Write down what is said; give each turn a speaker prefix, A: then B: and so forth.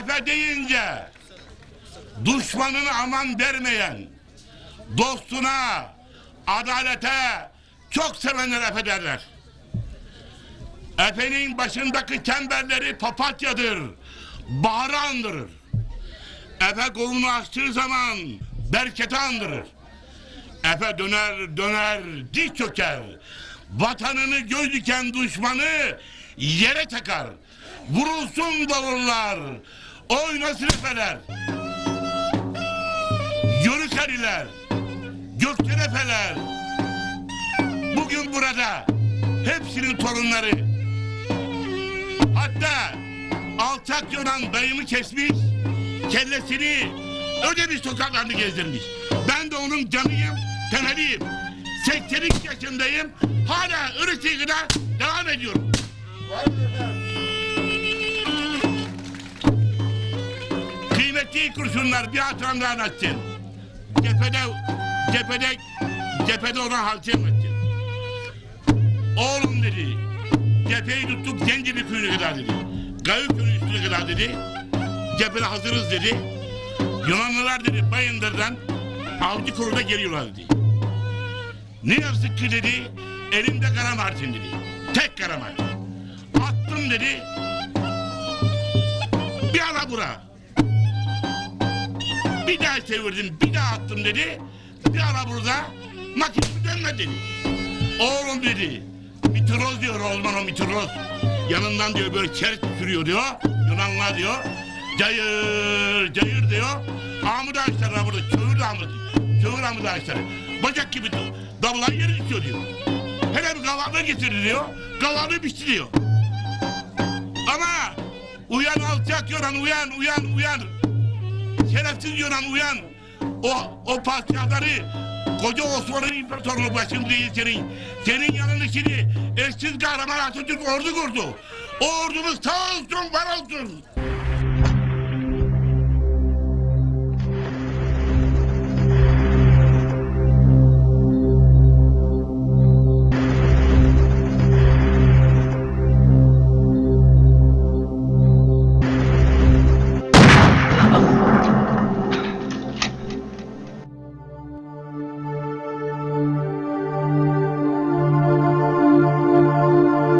A: Efe deyince düşmanına aman vermeyen, dostuna, adalete çok sevenler Efe derler. Efe'nin başındaki çemberleri papatyadır, baharı andırır. Efe kolunu açtığı zaman berketi andırır. Efe döner döner diz çöker. Vatanını göz düşmanı yere takar. Vurulsun davullar. Oynasın efeler. Yörük eriler. Gökten efeler. Bugün burada hepsinin torunları. Hatta alçak yonan dayımı kesmiş, kellesini ödemiş sokaklarını gezdirmiş. Ben de onun canıyım, temeliyim. 82 yaşındayım, hala Irak'ta devam ediyorum. Kıymetli kurşunlar bir hatıram daha anlatayım. Cephede, cephede, cephede olan halçı anlatayım. Oğlum dedi, cepheyi tuttuk Zencili köyüne kadar dedi. Gayı köyü üstüne kadar dedi. Cephede hazırız dedi. Yunanlılar dedi Bayındır'dan avcı konuda geliyorlar dedi. Ne yazık ki dedi, elimde kara martin dedi. Tek kara martin. Attım dedi, bir ala bura. Bir daha çevirdim, bir daha attım dedi. Bir ala burada, makinemi dönme dedi. Oğlum dedi, mitroz diyor Osman o mitroz. Yanından diyor böyle çerit sürüyor diyor. Yunanlılar diyor. Cayır, cayır diyor. Amı ağaçları var burada, çöğür amı. Çöğür amı ağaçları. Bacak gibi davullar yeri düşüyor diyor. Hele bir kavalını getirdi diyor. Kavalını biçti diyor. Ama uyan alçak yoran uyan uyan uyan. Şerefsiz yoran uyan. O, o padişahları koca Osmanlı İmparatorluğu başın değil senin. Senin yanındakini eşsiz kahraman Atatürk ordu kurdu. O ordumuz sağ olsun var olsun.